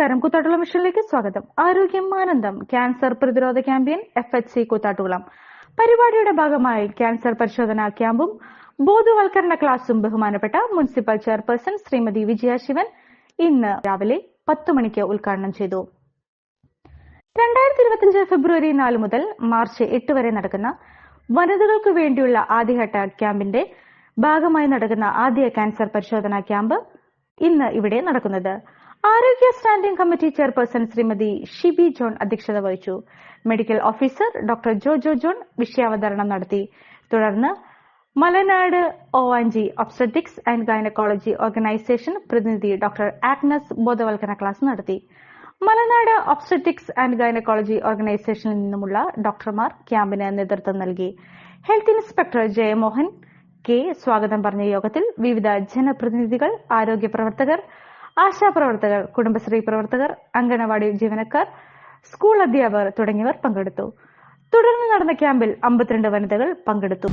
നമസ്കാരം. കൂത്താട്ടുകുളം മിഷനിലേക്ക് സ്വാഗതം. ആരോഗ്യം ആനന്ദം ക്യാൻസർ പ്രതിരോധ campaign F H C Koothattukulam. പരിപാടിയുടെ ഭാഗമായി ക്യാൻസർ പരിശോധനാ ക്യാമ്പും ബോധവൽക്കരണ ക്ലാസും ബഹുമാനപ്പെട്ട മുനിസിപ്പൽ ചെയർപേഴ്സൺ ശ്രീമതി വിജയ ശിവൻ ഇന്ന് രാവിലെ പത്ത് മണിക്ക് ഉദ്ഘാടനം ചെയ്തു. രണ്ടായിരത്തി ഇരുപത്തിയഞ്ച് ഫെബ്രുവരി നാല് മുതൽ മാർച്ച് എട്ട് വരെ നടക്കുന്ന വനിതകൾക്ക് വേണ്ടിയുള്ള ആദ്യഘട്ട ക്യാമ്പിന്റെ ഭാഗമായി നടക്കുന്ന ആദ്യ ക്യാൻസർ പരിശോധനാ ക്യാമ്പ് ഇന്ന് ഇവിടെ നടക്കുന്നത്. ആരോഗ്യ standing committee chairperson Shrimati Shibi John അധ്യക്ഷത വഹിച്ചു. Medical officer doctor Jojo John വിഷയാവതരണം നടത്തി. തുടർന്ന് Malanad O G obstetrics and gynaecology organisation പ്രതിനിധി ഡോക്ടർ ആഗ്നസ് ബോധവൽക്കരണ ക്ലാസ് നടത്തി. മലനാട് ഒബ്സ്റ്ററ്റിക്സ് ആൻഡ് ഗൈനക്കോളജി ഓർഗനൈസേഷനിൽ നിന്നുമുള്ള ഡോക്ടർമാർ ക്യാമ്പിന് നേതൃത്വം നൽകി. ഹെൽത്ത് ഇൻസ്പെക്ടർ ജയമോഹൻ കെ സ്വാഗതം പറഞ്ഞ യോഗത്തിൽ വിവിധ ജനപ്രതിനിധികൾ ആരോഗ്യ പ്രവർത്തകർ ആശാപ്രവർത്തകർ കുടുംബശ്രീ പ്രവർത്തകർ അംഗനവാടി ജീവനക്കാർ സ്കൂൾ അധ്യാപകർ തുടങ്ങിയവർ പങ്കെടുത്തു. തുടർന്ന് നടന്ന ക്യാമ്പിൽ അമ്പത്തിരണ്ട് വനിതകൾ പങ്കെടുത്തു.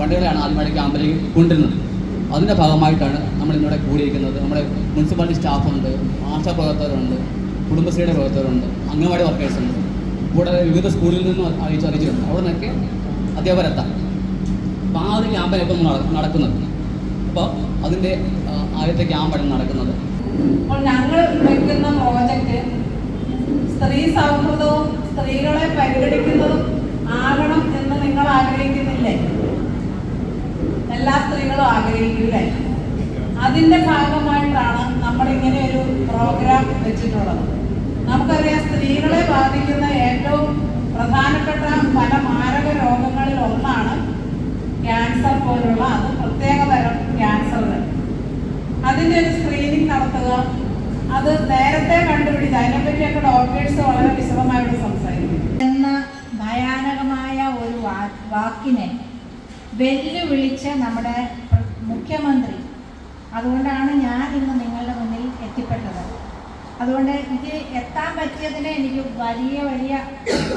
വണ്ടികളാണ് ആദ്യമായി ക്യാമ്പിലേക്ക് കൊണ്ടുവരുന്നത്. അതിന്റെ ഭാഗമായിട്ടാണ് നമ്മൾ ഇന്നിവിടെ കൂടിയിരിക്കുന്നത്. നമ്മുടെ മുനിസിപ്പാലിറ്റി സ്റ്റാഫുണ്ട് ആശാ പ്രവർത്തകരുണ്ട് കുടുംബശ്രീയുടെ പ്രവർത്തകരുണ്ട് അംഗൻവാടി വർക്കേഴ്സ് ഉണ്ട് കൂടാതെ വിവിധ സ്കൂളിൽ നിന്നും അറിയിച്ച് അറിയിച്ചിട്ടുണ്ട്. അവിടെ നിന്നൊക്കെ അധ്യാപകരെത്താം. അപ്പോൾ ആ ഒരു ക്യാമ്പാണ് നടക്കുന്നത്. അപ്പോൾ അതിന്റെ ആദ്യത്തെ ക്യാമ്പാണ് നടക്കുന്നത്. അപ്പോൾ ഞങ്ങൾ വെക്കുന്ന പ്രോജക്റ്റ് സ്ത്രീ സൗഹൃദവും സ്ത്രീകളെ പരിഗണിക്കുന്നതും ആകണം എന്ന് നിങ്ങൾ ആഗ്രഹിക്കുന്നില്ലേ? എല്ലാ സ്ത്രീകളും ആഗ്രഹിക്കൂലേ അതിന്റെ ഭാഗമായിട്ടാണ് നമ്മൾ ഇങ്ങനെ ഒരു പ്രോഗ്രാം വെച്ചിട്ടുള്ളത്. നമുക്കറിയാം സ്ത്രീകളെ ബാധിക്കുന്ന ഏറ്റവും പ്രധാനപ്പെട്ട പല മാരക രോഗങ്ങളിൽ ഒന്നാണ് ക്യാൻസർ പോലുള്ള അത് പ്രത്യേകതരം ക്യാൻസറുകൾ. അതിന്റെ ഒരു സ്ക്രീനിങ് അത് നേരത്തെ കണ്ടുപിടിച്ച് അതിനെപ്പറ്റിയൊക്കെ ഡോക്ടേഴ്സ് വളരെ വിശദമായിട്ട് സംസാരിക്കും. എന്ന ഭയാനകമായ ഒരു വാക്കിനെ വെല്ലുവിളിച്ച് നമ്മുടെ മുഖ്യമന്ത്രി അതുകൊണ്ടാണ് ഞാൻ ഇന്ന് നിങ്ങളുടെ മുന്നിൽ എത്തിപ്പെട്ടത്. അതുകൊണ്ട് ഇത് എത്താൻ പറ്റിയതിന് എനിക്ക് വലിയ വലിയ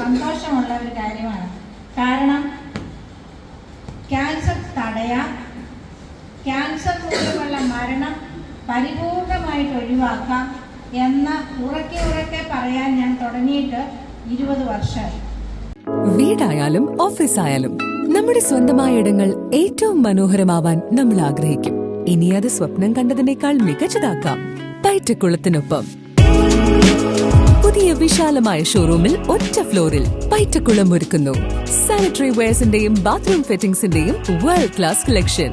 സന്തോഷമുള്ള ഒരു കാര്യമാണ്. കാരണം ക്യാൻസർ തടയാം ക്യാൻസർ മൂലമുള്ള മരണം പരിപൂർണമായിട്ട് ഒഴിവാക്കാം എന്ന് ഉറക്കെ ഉറക്കെ പറയാൻ ഞാൻ തുടങ്ങിയിട്ട് ഇരുപത് വർഷമായി. വീടായാലും ഓഫീസായാലും നമ്മുടെ സ്വന്തമായ ഇടങ്ങൾ ഏറ്റവും മനോഹരമാവാൻ നമ്മൾ ആഗ്രഹിക്കും. ഇനി അത് സ്വപ്നം കണ്ടതിനേക്കാൾ മികച്ചതാക്കാം. പയറ്റക്കുളത്തിനൊപ്പം പുതിയ വിശാലമായ ഷോറൂമിൽ ഒറ്റ ഫ്ലോറിൽ പയറ്റക്കുളം ഒരുക്കുന്നു. സാനിറ്ററി വെയർസിന്റെയും ബാത്റൂം ഫിറ്റിംഗ്സിന്റെയും വേൾഡ് ക്ലാസ് കളക്ഷൻ